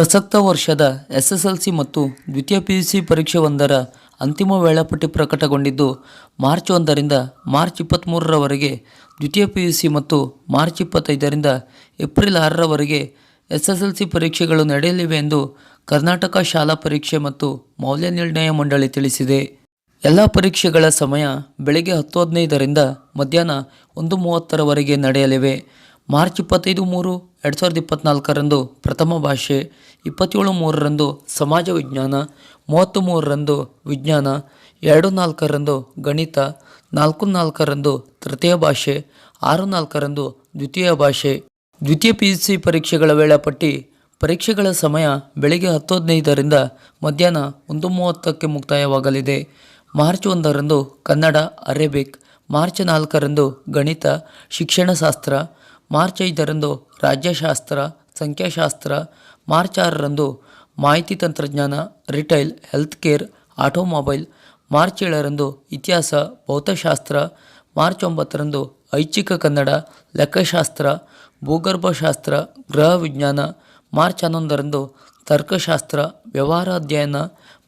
ಪ್ರಸಕ್ತ ವರ್ಷದ ಎಸ್ಎಸ್ಎಲ್ಸಿ ಮತ್ತು ದ್ವಿತೀಯ ಪಿಯುಸಿ ಸಿ ಒಂದರ ಅಂತಿಮ ವೇಳಾಪಟ್ಟಿ ಪ್ರಕಟಗೊಂಡಿದ್ದು, ಮಾರ್ಚ್ ಒಂದರಿಂದ ಮಾರ್ಚ್ ಇಪ್ಪತ್ತ್ಮೂರರವರೆಗೆ ದ್ವಿತೀಯ ಪಿಯುಸಿ ಮತ್ತು ಮಾರ್ಚ್ ಇಪ್ಪತ್ತೈದರಿಂದ ಏಪ್ರಿಲ್ ಆರರವರೆಗೆ ಎಸ್ಎಸ್ಎಲ್ಸಿ ಪರೀಕ್ಷೆಗಳು ನಡೆಯಲಿವೆ ಎಂದು ಕರ್ನಾಟಕ ಶಾಲಾ ಪರೀಕ್ಷೆ ಮತ್ತು ಮೌಲ್ಯ ನಿರ್ಣಯ ಮಂಡಳಿ ತಿಳಿಸಿದೆ. ಎಲ್ಲ ಪರೀಕ್ಷೆಗಳ ಸಮಯ ಬೆಳಗ್ಗೆ ಹತ್ತು ಹದಿನೈದರಿಂದ ಮಧ್ಯಾಹ್ನ ಒಂದು ಮೂವತ್ತರವರೆಗೆ ನಡೆಯಲಿವೆ. ಮಾರ್ಚ್ ಇಪ್ಪತ್ತೈದು ಮೂರು ಎರಡು ಸಾವಿರದ ಇಪ್ಪತ್ನಾಲ್ಕರಂದು ಪ್ರಥಮ ಭಾಷೆ, ಇಪ್ಪತ್ತೇಳು ಮೂರರಂದು ಸಮಾಜ ವಿಜ್ಞಾನ, ಮೂವತ್ತು ಮೂರರಂದು ವಿಜ್ಞಾನ, ಎರಡು ನಾಲ್ಕರಂದು ಗಣಿತ, ನಾಲ್ಕು ನಾಲ್ಕರಂದು ತೃತೀಯ ಭಾಷೆ, ಆರು ನಾಲ್ಕರಂದು ದ್ವಿತೀಯ ಭಾಷೆ. ದ್ವಿತೀಯ ಪಿ ಯು ಸಿ ಪರೀಕ್ಷೆಗಳ ವೇಳಾಪಟ್ಟಿ, ಪರೀಕ್ಷೆಗಳ ಸಮಯ ಬೆಳಗ್ಗೆ ಹತ್ತು ಹದಿನೈದರಿಂದ ಮಧ್ಯಾಹ್ನ ಒಂದು ಮೂವತ್ತಕ್ಕೆ ಮುಕ್ತಾಯವಾಗಲಿದೆ. ಮಾರ್ಚ್ ಒಂದರಂದು ಕನ್ನಡ, ಅರೇಬಿಕ್, ಮಾರ್ಚ್ ನಾಲ್ಕರಂದು ಗಣಿತ, ಶಿಕ್ಷಣಶಾಸ್ತ್ರ ಮಾರ್ಚ್ ಐದರಂದು ರಾಜ್ಯಶಾಸ್ತ್ರ, ಸಂಖ್ಯಾಶಾಸ್ತ್ರ, ಮಾರ್ಚ್ ಆರರಂದು ಮಾಹಿತಿ ತಂತ್ರಜ್ಞಾನ, retail, health care, automobile, March ಏಳರಂದು ಇತಿಹಾಸ, ಭೌತಶಾಸ್ತ್ರ, ಮಾರ್ಚ್ ಒಂಬತ್ತರಂದು ಐಚ್ಛಿಕ ಕನ್ನಡ, ಲೆಕ್ಕಶಾಸ್ತ್ರ, ಭೂಗರ್ಭಶಾಸ್ತ್ರ ಗೃಹ ವಿಜ್ಞಾನ, ಮಾರ್ಚ್ ಹನ್ನೊಂದರಂದು ತರ್ಕಶಾಸ್ತ್ರ, ವ್ಯವಹಾರ ಅಧ್ಯಯನ,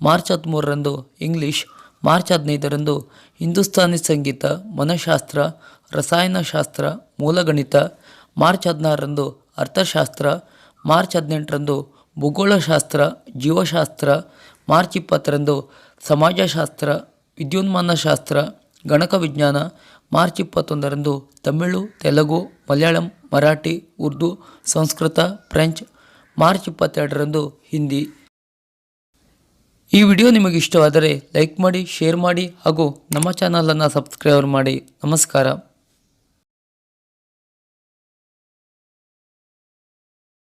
ಮಾರ್ಚ್ ಹದಿಮೂರರಂದು ಇಂಗ್ಲಿಷ್, ಮಾರ್ಚ್ ಹದಿನೈದರಂದು ಹಿಂದೂಸ್ತಾನಿ ಸಂಗೀತ, ಮನಃಶಾಸ್ತ್ರ, ರಸಾಯನಶಾಸ್ತ್ರ, ಮೂಲಗಣಿತ ಮಾರ್ಚ್ ಹದಿನಾರರಂದು ಅರ್ಥಶಾಸ್ತ್ರ, ಮಾರ್ಚ್ ಹದಿನೆಂಟರಂದು ಭೂಗೋಳಶಾಸ್ತ್ರ, ಜೀವಶಾಸ್ತ್ರ, ಮಾರ್ಚ್ ಇಪ್ಪತ್ತರಂದು ಸಮಾಜಶಾಸ್ತ್ರ ವಿದ್ಯುನ್ಮಾನ ಶಾಸ್ತ್ರ ಗಣಕ ವಿಜ್ಞಾನ, ಮಾರ್ಚ್ ಇಪ್ಪತ್ತೊಂದರಂದು ತಮಿಳು, ತೆಲುಗು, ಮಲಯಾಳಂ, ಮರಾಠಿ, ಉರ್ದು, ಸಂಸ್ಕೃತ, ಫ್ರೆಂಚ್, ಮಾರ್ಚ್ ಇಪ್ಪತ್ತೆರಡರಂದು ಹಿಂದಿ. ಈ ವಿಡಿಯೋ ನಿಮಗೆ ಇಷ್ಟವಾದರೆ ಲೈಕ್ ಮಾಡಿ, ಶೇರ್ ಮಾಡಿ ಹಾಗೂ ನಮ್ಮ ಚಾನಲನ್ನು ಸಬ್ಸ್ಕ್ರೈಬ್ ಮಾಡಿ. ನಮಸ್ಕಾರ.